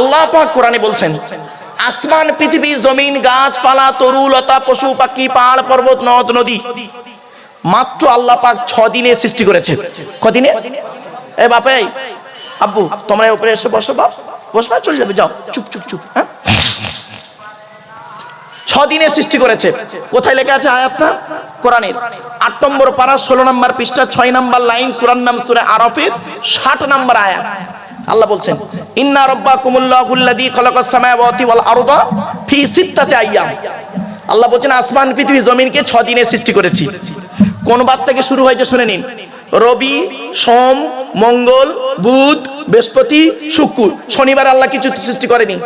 আল্লাহ পাক কোরআনে বলছেন, আসমান, পৃথিবী, জমিন, গাছপালা, তরু, লতা, পশু, পাখি, পাহাড়, পর্বত, নদ, নদী। মাত্র আল্লাহ পাক ছ দিনে সৃষ্টি করেছে। কদিনে? এ বাপে, আব্বু, তোমরা উপরে এসে বসো, বাপ। বসবা চলে যাবে, যাও। চুপ চুপ চুপ হ্যাঁ? ছ দিনে সৃষ্টি করেছে। কোথায় লেখা আছে আয়াতটা? কোরআনের। আট নম্বর পারা, ষোলো নম্বর পৃষ্ঠা, ছয় নম্বর লাইন সুরান নাম সুরে আরফের, ষাট নম্বর আয়াত। আল্লাহ বলছেন, ইন্না রব্বা কুমুল্লাহুল্লাদি খলাকাস সামাওয়াতি ওয়াল আরদা ফি সিত্তাতি আইয়াম। আল্লাহ বলছেন, আসমান, পৃথিবী, জমিনকে ছ দিনে সৃষ্টি করেছি। কোন বার থেকে শুরু হয়েছে শুনে নিন। রবি, সোম, মঙ্গল, বুধ, বৃহস্পতি, শুক্র, শনিবার আল্লাহ কিছু সৃষ্টি করেনি।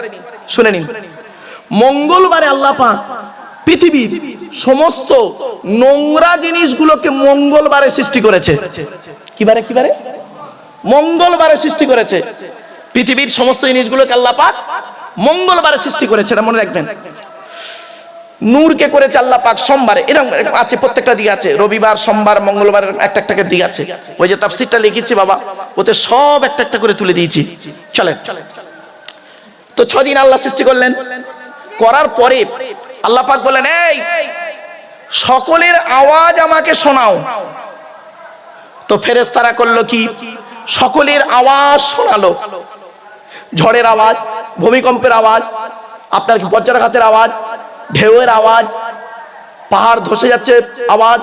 শুনে নিন। মঙ্গলবারে আল্লাহ পাক পৃথিবীর সমস্ত নোংরা জিনিসগুলোকে মঙ্গলবারে সৃষ্টি করেছে। কিবারে কিবারে? মঙ্গলবারে সৃষ্টি করেছে। পৃথিবীর সমস্ত জিনিসগুলোকে আল্লাহ পাক মঙ্গলবারে সৃষ্টি করেছে, এটা মনে রাখবেন। নূরকে করেছে আল্লাহ পাক সোমবারে, এরকম আছে, প্রত্যেকটা দিক আছে। রবিবার, সোমবার মঙ্গলবার একটা একটা দিক আছে। ওই যে তাফসিরটা লিখেছি বাবা, ওতে সব একটা একটা করে তুলে দিয়েছি। চলেন। তো ছদিন আল্লাহ সৃষ্টি করলেন। করার পরে আল্লাহ পাক বললেন, এই, সকলের আওয়াজ আমাকে শোনাও। তো ফেরেস্তারা করল কি? সকলের আওয়াজ শোনালো। ঝড়ের আওয়াজ, ভূমিকম্পের আওয়াজ, আপনার বজ্রাঘাতের আওয়াজ, ঢেউয়ের আওয়াজ, পাহাড় ধসে যাচ্ছে আওয়াজ,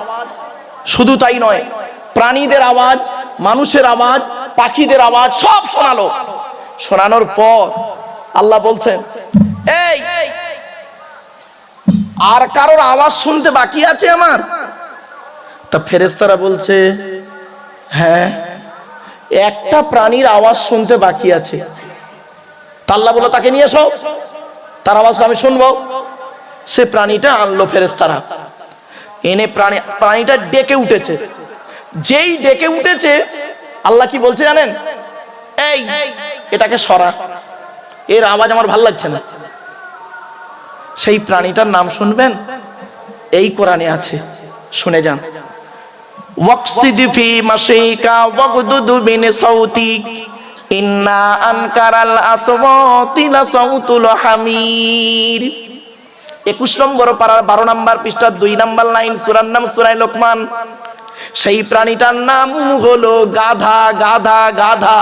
শুধু তাই নয়, প্রাণীদের আওয়াজ, মানুষের আওয়াজ, পাখিদের আওয়াজ সব শোনালো। শোনানোর পর আল্লাহ বলছেন, এই, আর কারোর আওয়াজ শুনতে বাকি আছে আমার? তা ফেরেস্তারা বলছে হ্যাঁ একটা প্রাণীর আওয়াজ শুনতে বাকি আছে। তাল্লা বলো তাকে নিয়ে এসো। তার আওয়াজটা আমি শুনব। সে প্রাণীটা আনলো ফেরেস্তারা এনে প্রাণী, প্রাণীটা ডেকে উঠেছে। যেই ডেকে উঠেছে, আল্লাহ কি বলছে জানেন? এই, এটাকে সরা। এর আওয়াজ আমার ভালো লাগছে না। সেই প্রাণীটার নাম শুনবেন? এই কোরআনে আছে। শুনে যান। ইন্না নম্বর সুরার নাম লোকমান। সেই প্রাণীটার নাম হলো গাধা গাধা গাধা।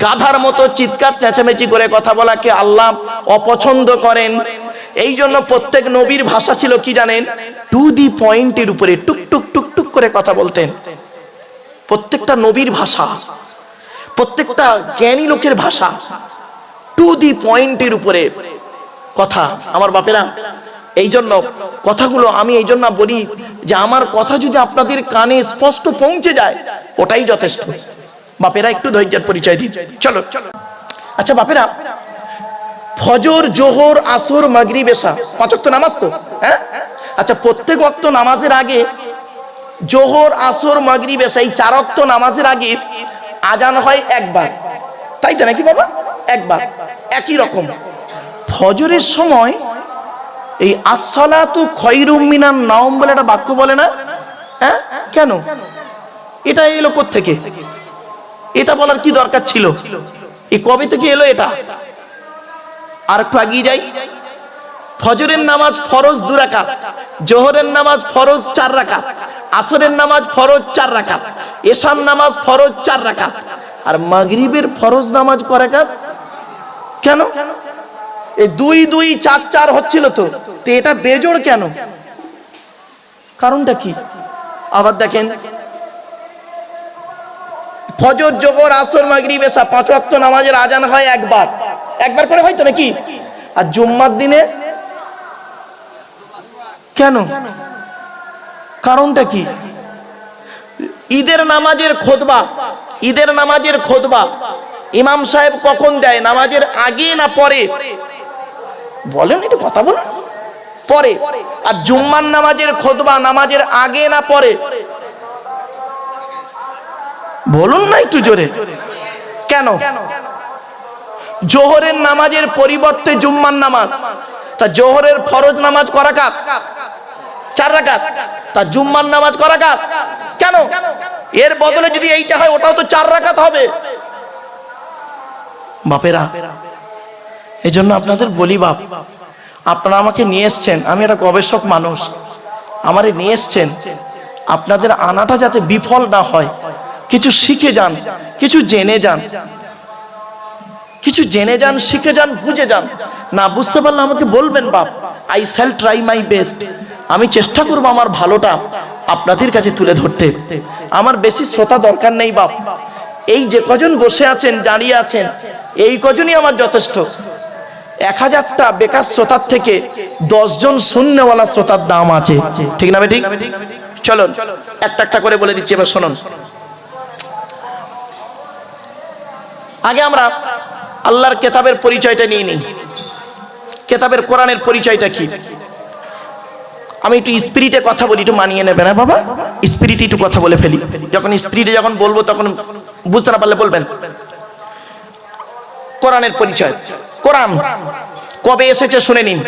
গাধার মতো চিৎকার, চেঁচামেচি করে কথা বলাকে আল্লাহ অপছন্দ করেন। এই জন্য প্রত্যেক নবীর ভাষা ছিল কি জানেন? টু দি পয়েন্টের উপরে টুক টুক টুক টুক করে কথা বলতেন। প্রত্যেকটা নবীর ভাষা, প্রত্যেকটা জ্ঞানী লোকের ভাষা, টু দি পয়েন্টের উপরে কথা। আমার বাপেরা এই জন্য কথাগুলো আমি এই জন্য বলি যে, আমার কথা যদি আপনাদের কানে স্পষ্ট পৌঁছে যায়, ওটাই যথেষ্ট। বাপেরা, একটু ধৈর্যের পরিচয় দিন। চলো আচ্ছা বাপেরা, ফজর, জোহর, আসর, মাগরিব, এশা পাঁচ ওয়াক্ত নামাজ তো হ্যাঁ? আচ্ছা প্রত্যেক ওয়াক্ত নামাজের আগে জোহর, আসর, মাগরিব এশা এই চার ওয়াক্ত নামাজের আগে আজান হয় একবার। তাই তো নাকি বাবা? একবার। একই রকম। ফজরের সময় এই আসসালাতু খৈরুম মিনান নাওম বলে একটা বাক্য বলে না? হ্যাঁ? কেন? এটা এলো থেকে এটা বলার কি দরকার ছিল? এই কবে থেকে এলো এটা? আর একটু আগিয়ে যাই। ফজরের নামাজ ফরজ দু রাকাত, জোহরের নামাজ ফরজ চার রাকাত, আসরের নামাজ ফরজ চার রাকাত, এশার নামাজ ফরজ চার রাকাত। আর মাগরিবের ফরজ নামাজ ক রাকাত? কেন? এই দুই দুই চার চার হচ্ছিল তো তো এটা বেজোড় কেন? কারণটা কি? আবার দেখেন। ফজর, জোহর, আসর, মাগরিব এসা পাঁচ ওয়াক্ত নামাজের আজান হয় একবার। একবার করে হয় তো নাকি? আর জুম্মার দিনে কেন? কারণটা কি? ঈদের নামাজের খোদবা, ঈদের নামাজের খোদবা ইমাম সাহেব কখন দেয়? নামাজের আগে না পরে? বলেন, একটু কথা বলেন। পরে। আর জুম্মার নামাজের খোদবা নামাজের আগে না পরে? বলুন না একটু জোরে। কেন? জোহরের নামাজের পরিবর্তে জুম্মার নামাজ। তা জোহরের ফরজ নামাজ করা কাত চার রাকাত। তা জুম্মার নামাজ করা কাত কেন? এর বদলে যদি এইটা হয়, ওটাও তো চার রাকাত হবে। বাপেরা এই জন্য আপনাদের বলি বাপ, আপনারা আমাকে নিয়ে এসছেন, আমি একটা গবেষক মানুষ। আমারে নিয়ে এসছেন, আপনাদের আনাটা যাতে বিফল না হয়। কিছু শিখে যান, কিছু জেনে যান। কিছু জেনে যান, শিখে যান, বুঝে যান। না, বুঝতে পারলে আমাকে বলবেন বাপ I shall try my best আমি চেষ্টা করব আমার ভালোটা আপনাদের কাছে তুলে ধরতে। আমার বেশি শ্রোতা দরকার নেই বাপ। এই যে কজন বসে আছেন, দাঁড়িয়ে আছেন, এই কজনই আমার যথেষ্ট। এক হাজারটা বেকার শ্রোতার থেকে দশজন শূন্যওয়ালা শ্রোতার দাম আছে। ঠিক না ঠিক চলুন, একটা একটা করে বলে দিচ্ছি, এবার শুনুন। আগে আমরা আল্লাহর কেতাবের পরিচয়টা নিয়ে নিই। কেতাবের কোরআনের পরিচয়টা কি? আমি একটু স্পিরিটে কথা বলি, একটু মানিয়ে নেবে না বাবা? স্পিরিটে একটু কথা বলে ফেলি। যখন স্পিরিটে যখন বলব, তখন বুঝতে না পারলে বলবেন। কোরআনের পরিচয়। কোরআন, কবে এসেছে শুনে নিন।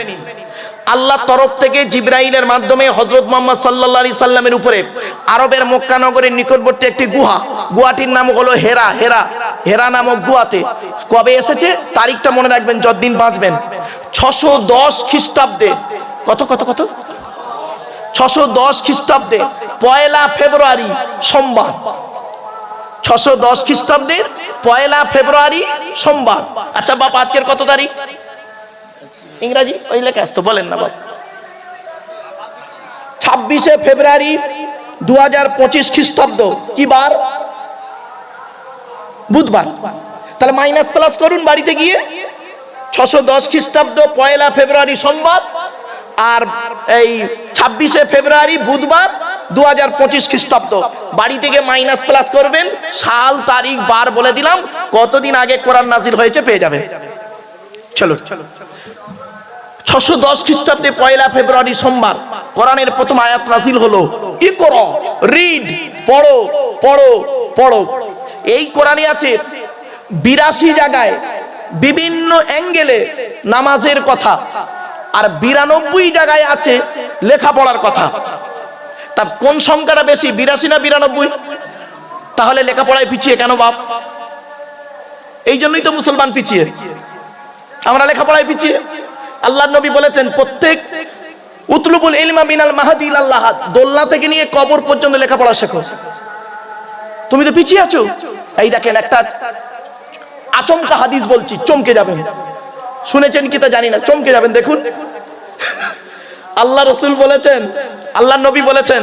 আল্লাহ তরফ থেকে জিব্রাইলের মাধ্যমে হজরত মোহাম্মদ সাল্লাহ আলি সাল্লামের উপরে আরবের মক্কা নগরের নিকটবর্তী একটি গুহা, গুহাটির নাম হলো হেরা হেরা হেরা নামক গুহাতে কবে এসেছে? তারিখটা মনে রাখবেন, যতদিন বাঁচবেন। ছশো দশ খ্রিস্টাব্দে। কত কত কত? ছশো দশ খ্রিস্টাব্দে পয়লা ফেব্রুয়ারি সোমবার। ছশো দশ খ্রিস্টাব্দের পয়লা ফেব্রুয়ারি সোমবার। আচ্ছা বাপ, আজকের কত তারিখ? ইংরাজি? ওই লেখা আসতো বলেন না বাপ। ছাব্বিশে ফেব্রুয়ারি দু হাজার পঁচিশ খ্রিস্টাব্দ, কি বার? বুধবার। তাহলে মাইনাস প্লাস করুন বাড়িতে গিয়ে। ছশো দশ খ্রিস্টাব্দ, পয়লা ফেব্রুয়ারি সোমবার। আর এই ছাব্বিশে ফেব্রুয়ারি, বুধবার দু হাজার পঁচিশ খ্রিস্টাব্দ। বাড়ি থেকে মাইনাস প্লাস করবেন। সাল, তারিখ, বার বলে দিলাম। কতদিন আগে কোরআন নাজির হয়েছে পেয়ে যাবেন। চলো ছশো দশ খ্রিস্টাব্দে পয়লা ফেব্রুয়ারি সোমবার কোরআনের প্রথম আয়াত নাজিল হলো। কি করো? রিড পড়ো পড়ো পড়ো। এই কোরআনে আছে বিরাশি জায়গায় বিভিন্ন অ্যাঙ্গেলে নামাজের কথা। আর বিরানব্বই জায়গায় আছে লেখাপড়ার কথা। তা কোন সংখ্যাটা বেশি, বিরাশি না বিরানব্বই? তাহলে লেখাপড়ায় পিছিয়ে কেন বাপ? এই জন্যই তো মুসলমান পিছিয়ে। আমরা লেখাপড়ায় পিছিয়ে। আল্লাহ নবী বলেছেন, প্রত্যেক উতলুবুল ইলমা মিনাল মাহাদি আল্লাহ দোল্লা থেকে নিয়ে কবর পর্যন্ত লেখাপড়া শেখো। তুমি তো পিছিয়ে আছো। এই দেখেন একটা আচমকা হাদিস বলছি, চমকে যাবেন। শুনেছেন কি তা জানি না, চমকে যাবেন, দেখুন। আল্লাহ রসুল বলেছেন, আল্লাহ নবী বলেছেন,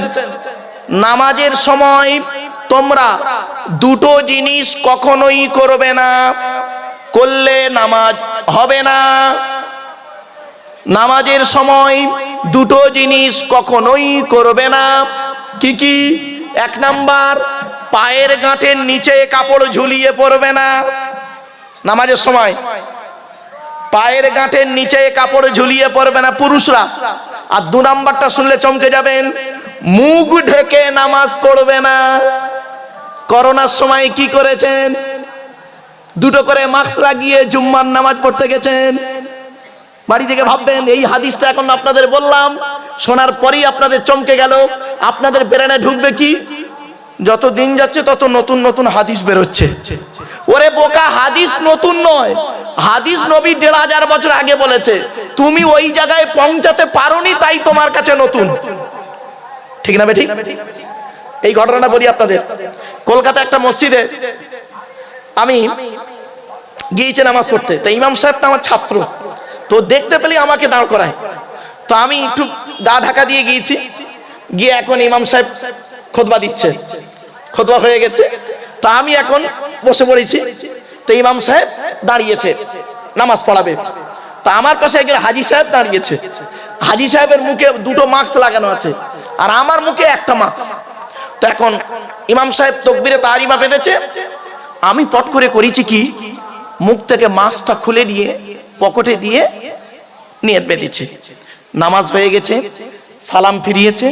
নামাজের সময় তোমরা দুটো জিনিস কখনোই করবে না, করলে নামাজ হবে না। নামাজের সময় দুটো জিনিস কখনোই করবে না, কি কি? এক নাম্বার, পায়ের গাঁটের নিচে কাপড় ঝুলিয়ে পড়বে না। নামাজের সময় পায়ের গাঁটের নিচে কাপড় ঝুলিয়ে পড়বে না পুরুষরা। আর দু নাম্বারটা শুনলে চমকে যাবেন, মুখ ঢেকে নামাজ পড়বে না। করোনার সময় কি করেছেন? দুটো করে মাস্ক লাগিয়ে জুম্মার নামাজ পড়তে গেছেন। বাড়ি থেকে ভাববেন, এই হাদিসটা এখন আপনাদের বললাম, শোনার পরেই আপনাদের চমকে গেল। আপনাদের বেরেনে ঢুকবে কি? যত দিন যাচ্ছে তত নতুন নতুন হাদিস বেরোচ্ছে। ওরে বোকা, হাদিস নতুন নয়। হাদিস নবী দেড় হাজার বছর আগে বলেছে, তুমি ওই জায়গায় পৌঁছাতে পারোনি, তাই তোমার কাছে নতুন। ঠিক না ঠিক এই ঘটনাটা বলি আপনাদের। কলকাতা একটা মসজিদে আমি গিয়েছি নামাজ পড়তে। তো ইমাম সাহেবটা আমার ছাত্র। তো দেখতে পেলে আমাকে দাঁড় করায়। তো আমি একটু গা ঢাকা দিয়ে গিয়েছি। গিয়ে এখন ইমাম সাহেব খোদবা দিচ্ছে। খোদবা হয়ে গেছে। তা আমি এখন বসে পড়েছি। তো ইমাম সাহেব দাঁড়িয়েছে, নামাজ পড়াবে। তা আমার পাশে একজন হাজি সাহেব দাঁড়িয়েছে। হাজি সাহেবের মুখে দুটো মাস্ক লাগানো আছে, আর আমার মুখে একটা মাস্ক তো এখন ইমাম সাহেব তকবিরে তারিমা বেঁধেছে। আমি পট করে করেছি কি, মুখ থেকে মাস্কটা খুলে দিয়ে, পকেটে দিয়ে নিয়ে বেঁধেছে। নামাজ হয়ে গেছে, সালাম ফিরিয়েছে।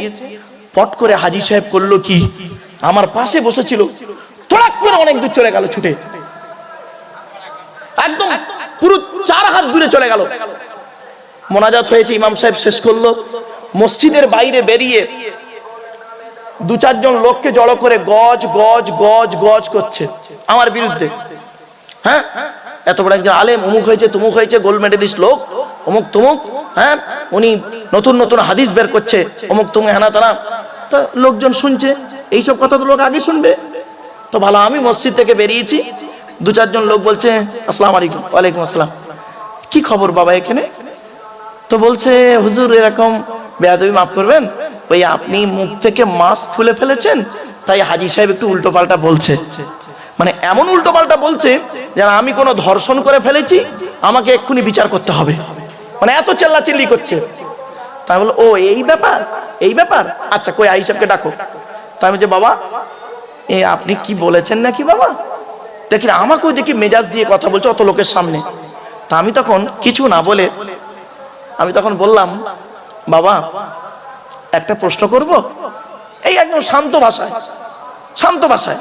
পট করে হাজি সাহেব করল কি, আমার পাশে বসেছিল। তোড়াক করে অনেক দূর চলে গেল ছুটে। একদম পুরো চার হাত দূরে চলে গেল। মোনাজাত হয়েছে, ইমাম সাহেব শেষ করল। মসজিদের বাইরে বেরিয়ে দু চারজন লোককে জড়ো করে গজ গজ গজ গজ করছে আমার বিরুদ্ধে। হ্যাঁ? এত বড় একজন আলেম, অমুক হয়েছে, তুমুক হয়েছে গোল্ড মেডেলিস্ট লোক, অমুক, তুমুক হ্যাঁ? উনি নতুন নতুন হাদিস বের করছে, অমুক তুমি হেনা, তারা। তো লোকজন শুনছে, এইসব কথা তো লোক আগে শুনবে। তো ভালো, আমি মসজিদ থেকে বেরিয়েছি। দু চারজন লোক বলছে, আসসালাম আলাইকুম, ওয়ালাইকুম আসসালাম। কি খবর বাবা এখানে? তো বলছে, হুজুর, এরকম বেয়াদবি মাফ করবেন? ওই আপনি মুখ থেকে মাস্ক খুলে ফেলেছেন? তাই হাজি সাহেব একটু উল্টো পাল্টা বলছে। মানে এমন উল্টো পাল্টা বলছে, যেন আমি কোনো ধর্ষণ করে ফেলেছি, আমাকে এক্ষুনি বিচার করতে হবে। মানে এত চেল্লাচিল্লি করছে। তাই বলো ও, এই ব্যাপার এই ব্যাপার? আচ্ছা কই আই সাহেবকে ডাকো। তাই আমি যে বাবা, এ আপনি কি বলেছেন নাকি বাবা? দেখি আমাকেও দেখি মেজাজ দিয়ে কথা বলছে অত লোকের সামনে। তা আমি তখন কিছু না বলে আমি তখন বললাম, বাবা, একটা প্রশ্ন করব? এই একদম শান্ত ভাষায় শান্ত ভাষায়।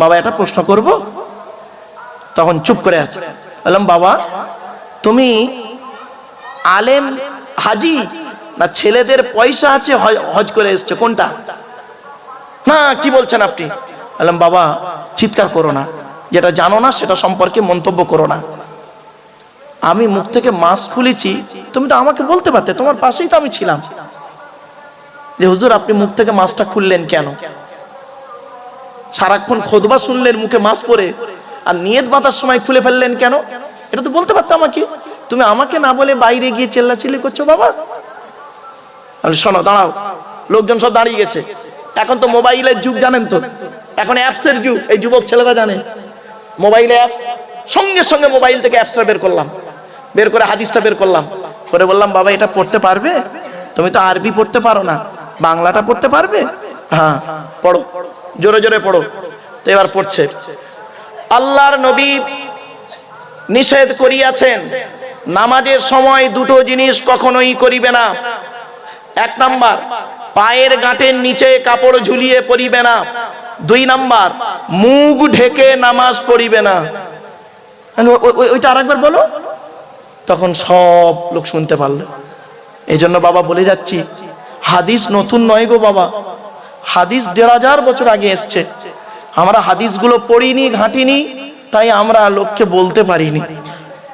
বাবা, একটা প্রশ্ন করব? তখন চুপ করে আছে। বললাম, বাবা, তুমি আলেম, হাজি না ছেলেদের পয়সা আছে হজ করে এসছে, কোনটা? না, কি বলছেন আপনি? বললাম, বাবা, চিৎকার করো না। যেটা জানো না, সেটা সম্পর্কে মন্তব্য করো না। আমি মুখ থেকে মাস্ক খুলেছি, তুমি তো আমাকে বলতে পারতে, তোমার পাশেই তো আমি ছিলাম। যে হুজুর, আপনি মুখ থেকে মাছটা খুললেন কেন? সারাক্ষণ খোদবা শুনলেন, মুখে মাছ পরে আর নিয়ত বাঁধার সময় খুলে ফেললেন কেন? এটা তো বলতে পারতো আমাকে। তুমি আমাকে না বলে বাইরে গিয়ে চেল্লাচিল্লি করছ বাবা? শোনো, দাঁড়াও। লোকজন সব দাঁড়িয়ে গেছে। এখন তো মোবাইলের যুগ, জানেন তো? এখন অ্যাপসের যুগ, এই যুবক ছেলেরা জানে। মোবাইলে অ্যাপস সঙ্গে সঙ্গে মোবাইল থেকে অ্যাপসটা বের করলাম। বের করে হাদিসটা বের করলাম। করে বললাম, বাবা, এটা পড়তে পারবে? তুমি তো আরবি পড়তে পারো না। বাংলাটা পড়তে পারবে? হ্যাঁ পড়ো। জোরে জোরে পড়ো। তো এবার পড়ছে। আল্লাহর নবী নিষেধ করিয়াছেন, নামাজের সময় দুটো জিনিস কখনোই করিবে না। এক নাম্বার, পায়ের গাঁটের নিচে কাপড় ঝুলিয়ে পরিবে না। দুই নাম্বার মুখ ঢেকে নামাজ পড়িবে না। ওইটা আরেকবার বলো। তখন সব লোক শুনতে পারল। এই জন্য বাবা বলে যাচ্ছি, হাদিস নতুন নয় গো বাবা। হাদিস দেড় হাজার বছর আগে এসছে। আমরা হাদিসগুলো পড়িনি, ঘাঁটিনি, তাই আমরা লোককে বলতে পারিনি।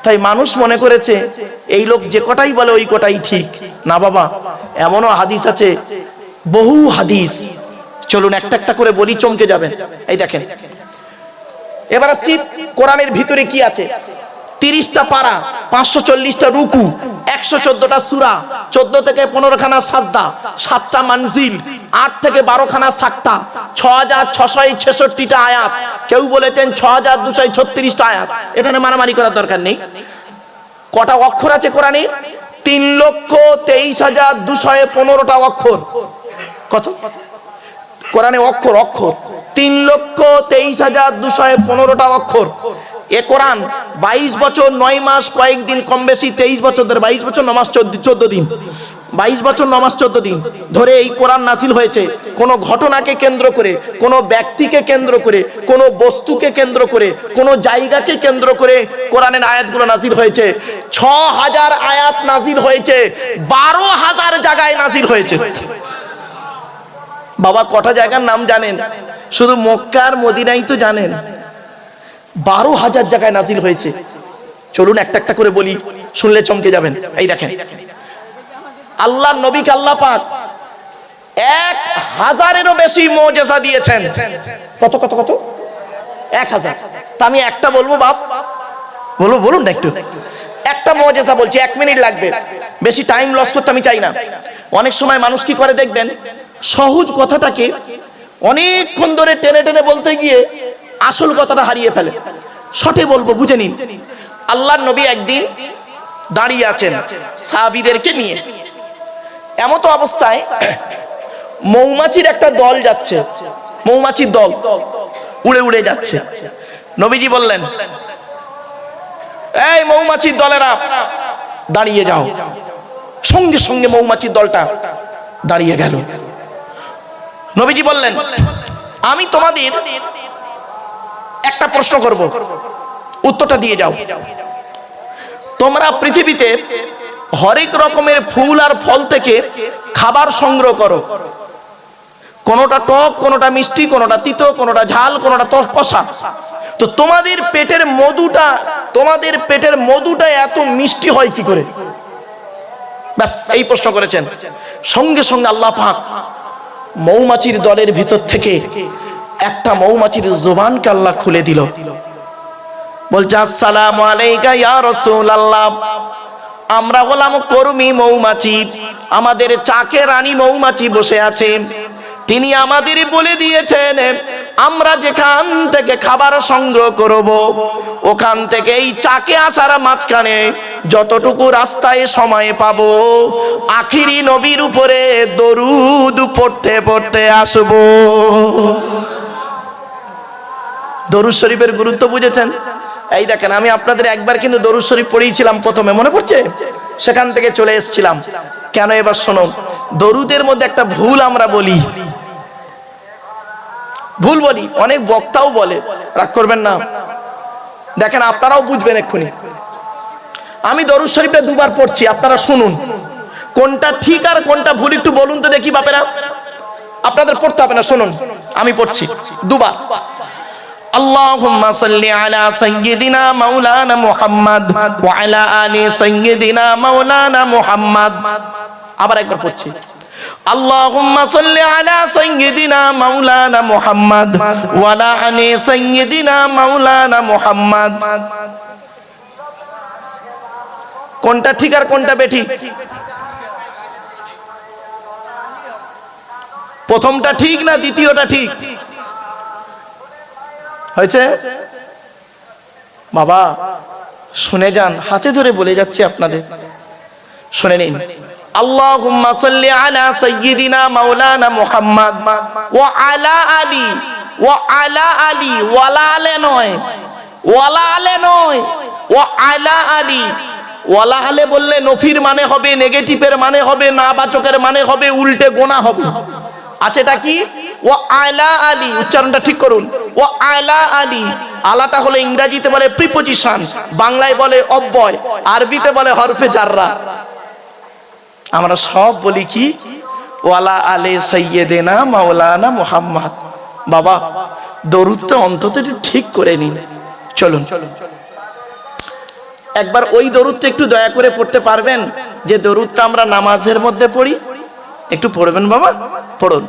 তাই মানুষ মনে করেছে, এই লোক যে কটাই বলে ওই কটাই ঠিক। না বাবা, এমনও হাদিস আছে, বহু হাদিস। চলুন একটা একটা করে বলি, চমকে যাবেন এই দেখেন। এবার আসছি কোরআনের ভিতরে কি আছে? তিরিশটা পারা, পাঁচশো চল্লিশটা রুকু, একশো চোদ্দটা সুরা, চোদ্দ থেকে পনেরো খানা সাজদা, সাতটা মানজিল, আট থেকে বারো খানা সাক্তা ছ হাজার ছশো ছেষট্টিটা আয়াত। কেউ বলেছেন ছ হাজার দুশো ছত্রিশটা আয়াত। এখানে মারামারি করার দরকার নেই। কটা অক্ষর আছে কোরআনে? তিন লক্ষ তেইশ হাজার দুশো পনেরোটা অক্ষর। কত? কোরআনে অক্ষর অক্ষর। তিন লক্ষ তেইশ হাজার দুশো পনেরোটা অক্ষর। এ কোরআন বাইশ বছর, নয় মাস, কয়েকদিন, কম বেশি তেইশ বছর ধরে, বাইশ বছর নমাস চোদ্দ দিন। বাইশ বছর নমাস চোদ্দ দিন ধরে এই কোরআন নাসিল হয়েছে। কোনো ঘটনাকে কেন্দ্র করে, কোনো ব্যক্তিকে কেন্দ্র করে, কোনো বস্তুকে কেন্দ্র করে, কোনো জায়গাকে কেন্দ্র করে কোরআনের আয়াতগুলো নাজিল হয়েছে। ছ হাজার আয়াত নাজিল হয়েছে, বারো হাজার জায়গায় নাজিল হয়েছে। বাবা কটা জায়গার নাম জানেন? শুধু মক্কার মদিনাই তো জানেন। বারো হাজার জায়গায় নাজিল হয়েছে। চলুন একটা একটা করে বলি, শুনলে চমকে যাবেন। এই দেখেন, আল্লাহ নবীকে আল্লাহ পাক এক হাজারেরও বেশি মোজেসা দিয়েছেন। কত কত কত? এক হাজার। তা আমি একটা বলব বাপ? বলব, বলুন না একটু। একটা মজেসা বলছি, এক মিনিট লাগবে। বেশি টাইম লস করতে আমি চাই না। অনেক সময় মানুষ কি করে দেখবেন? সহজ কথাটাকে অনেকক্ষণ ধরে টেনে টেনে বলতে গিয়ে আসল কথাটা হারিয়ে ফেলে। সঠে বলব, বুঝে নিন। আল্লাহর নবী একদিন দাঁড়িয়ে আছেন সাহাবীদেরকে নিয়ে। এমতো অবস্থায় মৌমাছির একটা দল যাচ্ছে। মৌমাছির দল উড়ে উড়ে যাচ্ছে। নবীজি বললেন, এই মৌমাছির দলেরা, দাঁড়িয়ে যাও। সঙ্গে সঙ্গে মৌমাছির দলটা দাঁড়িয়ে গেল। নবীজি বললেন, আমি তোমাদের একটা প্রশ্ন করব। উত্তরটা দিয়ে যাও। তোমরা পৃথিবীতে হরেক রকমের ফুল আর ফল থেকে খাবার সংগ্রহ করো। কোনোটা টক, কোনোটা মিষ্টি, কোনোটা তিতো, কোনোটা ঝাল, কোনোটা তসপসা তো তোমাদের পেটের মধুটা, তোমাদের পেটের মধুটা এত মিষ্টি হয় কি করে? ব্যাস, এই প্রশ্ন করেছেন। সঙ্গে সঙ্গে আল্লাহ পাক মৌমাছির দলের ভিতর থেকে একটা মৌমাছির জোবান কাল্লা খুলে দিল। বলছে, আসসালাম আলাইকা ইয়া রাসূলুল্লাহ। আমরা হলাম কর্মী মৌমাছি। আমাদের চাকে রানী মৌমাছি বসে আছে। তিনি আমাদের বলে দিয়েছেন, আমরা যেখান থেকে খাবার সংগ্রহ করব, ওখান থেকে এই চাকে আসার মাঝখানে যতটুকু রাস্তায় সময় পাবো, আখিরি নবীর উপরে দরুদ পড়তে পড়তে আসব। দরুদ শরীফের গুরুত্ব বুঝেছেন? এই দেখেন, আমি আপনাদের একবার কিন্তু দরুদ শরীফ পড়িয়েছিলাম প্রথমে, মনে পড়ছে? সেখান থেকে চলে এসেছিলাম। কেন এবার শোনো, দরুদের মধ্যে একটা ভুল আমরা বলি। ভুল বলি অনেক বক্তাও বলে রাগ করবেন না দেখেন আপনারাও বুঝবেন এক্ষুনি আমি দরুদ শরীফটা দুবার পড়ছি আপনারা শুনুন কোনটা ঠিক আর কোনটা ভুল একটু বলুন তো দেখি বাপেরা আপনাদের পড়তে হবে না শুনুন আমি পড়ছি দুবার اللهم صل على سيدنا مولانا محمد وعلى آل سيدنا مولانا محمد আবার একবার পড়ছি اللهم صل على سيدنا مولانا محمد وعلى آل سيدنا مولانا محمد কোনটা ঠিক আর কোনটা বেঠিক প্রথমটা ঠিক না দ্বিতীয়টা ঠিক হয়েছে বাবা শুনে যান হাতে ধরে বলে যাচ্ছি আপনাদের শুনে নিন আল্লাহুম্মা সাল্লি আলা সাইয়্যিদিনা মাওলানা মুহাম্মদ ওয়া আলা আলী, ওয়া আলা আলী নয় ওয়ালা আলে নয়, ওয়া আলা আলী। ওয়ালা আলে বললে নফির মানে হবে, নেগেটিভের মানে হবে না বাচকের মানে হবে, উল্টে গোনা হবে। আছে এটা কি? ও আলা আলী, উচ্চারণটা ঠিক করুন। ও আলা আলী, আলাটা হলো ইংরেজিতে বলে প্রিপোজিশন বাংলায় বলে অব্যয়, আরবিতে বলে হরফে জাররা। আমরা সব বলি কি? ওয়ালা আলে সৈয়দেনা মাওলানা মুহাম্মদ। বাবা, দরুদটা অন্তত একটু ঠিক করে নিন। চলুন। একবার ওই দরুদটা একটু দয়া করে পড়তে পারবেন? যে দরুদটা আমরা নামাজের মধ্যে পড়ি। একটু পড়বেন বাবা? পড়ুন।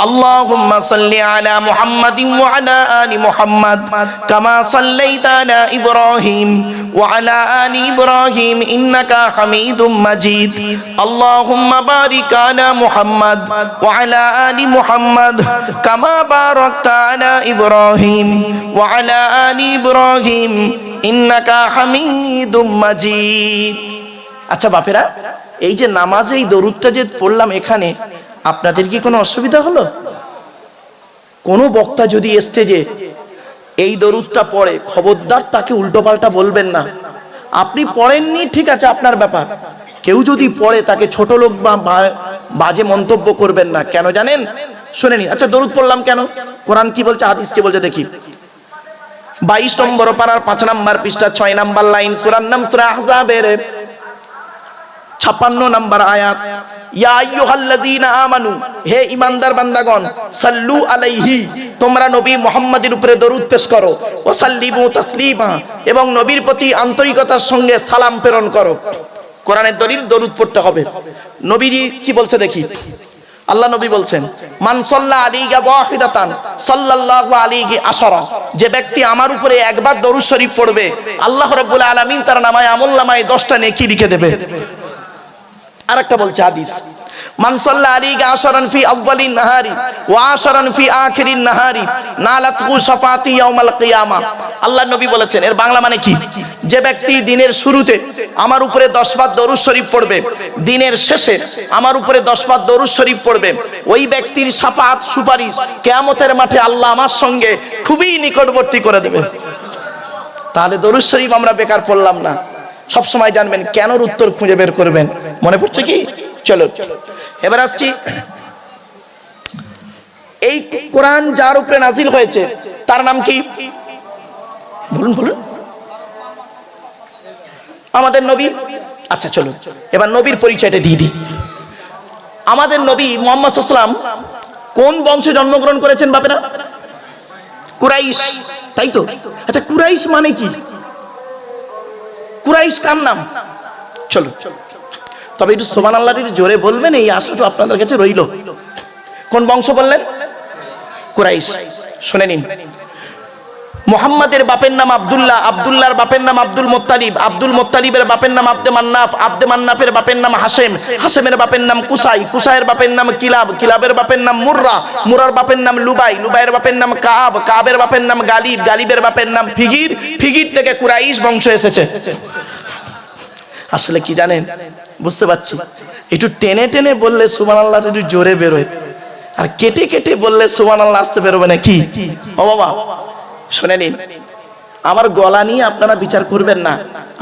اللهم صل على محمد وعلى آل محمد كما صليت على إبراهيم وعلى آل إبراهيم إنك حميد مجيد اللهم بارك على محمد وعلى آل محمد كما باركت على إبراهيم وعلى آل إبراهيم إنك حميد مجيد আচ্ছা বাপেরা এই যে নামাজে এই দরুদটা যে পড়লাম এখানে আপনাদের কি কোনো অসুবিধা হলো? কোনো বক্তা যদি স্টেজে এই দরুদটা পড়ে, খবরদার তাকে উল্টোপাল্টা বলবেন না। আপনি পড়েননি, ঠিক আছে, আপনার ব্যাপার। কেউ যদি পড়ে, তাকে ছোট লোক বা বাজে মন্তব্য করবেন না। কেন জানেন? শুনে নিন। আচ্ছা দরুদ পড়লাম কেন? কোরআন কি বলছে? হাদিস কি বলছে? দেখি। বাইশ নম্বর পাড়ার পাঁচ নম্বর পৃষ্ঠা, ছয় নাম্বার লাইন, সুরার নাম সুরা আহজাবের ছাপ্পান্ন নাম্বার আয়াত। হে সাল্লু আলাইহি, তোমরা নবী মুহাম্মাদের উপরে দরুদ করো এবং নবীর প্রতি আন্তরিকতার সঙ্গে সালাম প্রেরণ করো। কোরআনের দরুদ পড়তে হবে। কি বলছে দেখি? আল্লাহ নবী বলছেন, মান সাল্লা আলাইহি যে ব্যক্তি আমার উপরে একবার দরুদ শরীফ পড়বে, আল্লাহ রাব্বুল আলামিন তার নামায় আমলনামায় 10টা নেকি লিখে দেবে। আরেকটা বলছে হাদিস। বাংলা মানে কি? যে ব্যক্তি দিনের শুরুতে আমার উপরে 10 বার দরুদ শরীফ পড়বে, দিনের শেষে আমার উপরে 10 বার দরুদ শরীফ পড়বে, ওই ব্যক্তির সুপারিশ মাঠে আল্লাহ আমার সঙ্গে খুবই নিকটবর্তী করে দেবে। তাহলে দরুদ শরীফ আমরা বেকার পড়লাম না। সব সময় জানবেন কেন উত্তর খুঁজে বের করবেন। মনে পড়ছে কি? চলো এবার আসছি। এই কোরআন যার উপরে নাজিল হয়েছে, তার নাম কি? বলুন বলুন। আমাদের নবী? আচ্ছা চলো এবার নবীর পরিচয়টা দিয়ে দিই। আমাদের নবী মোহাম্মদ সাল্লাম কোন বংশে জন্মগ্রহণ করেছেন বাপেরা? কুরাইশ। তাই তো? আচ্ছা কুরাইশ মানে কি? কুরাইশ কার নাম? চলো তবে একটু সোমান আল্লাহ জোরে বলবেন, এই আশাটা আপনাদের কাছে রইল। কোন বংশ বললেন? কুরাইশ। শুনে নিন। মোহাম্মদের বাপের নাম আব্দুল্লাহ আব্দুল্লাহর বাপের নাম আব্দুল মোত্তালিব আব্দুল মোত্তালিবের বাপের নাম আব্দে মান্নাফ আব্দে মান্নাফের বাপের নাম হাসেম হাসেমের বাপের নাম কুসাই কুসাইয়ের বাপের নাম কিলাব কিলাবের বাপের নাম মুর্রা মুরার বাপের নাম লুবাই লুবাইয়ের বাপের নাম কাব কাবের বাপের নাম গালিব গালিবের বাপের নাম ফিগির ফিগির থেকে কুরাইশ বংশ এসেছে আসলে কি জানেন বুঝতে পারছি একটু টেনে টেনে বললে সুমান আল্লাহ একটু জোরে বেরোয় আর কেটে কেটে বললে সুমান আল্লাহ আসতে বেরোবে না কি ও বাবা শুনে নিন। আমার গলা নিয়ে আপনারা বিচার করবেন না।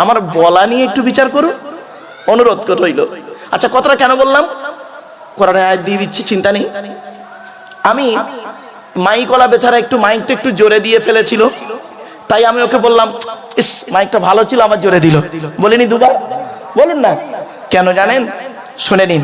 আমার বলা নিয়ে একটু বিচার করুন। অনুরোধ করে রইল। আচ্ছা কথাটা কেন বললাম? কোরআনে আয়াত দিয়ে দিচ্ছি, চিন্তা নেই। আমি মাইকলা বেচারা একটু মাইকটা একটু জোরে দিয়ে ফেলেছিল। তাই আমি ওকে বললাম, ইস, মাইকটা ভালো ছিল, আমার জোরে দিল। বলিনি দুবার। বলুন না। কেন জানেন? শুনে নিন।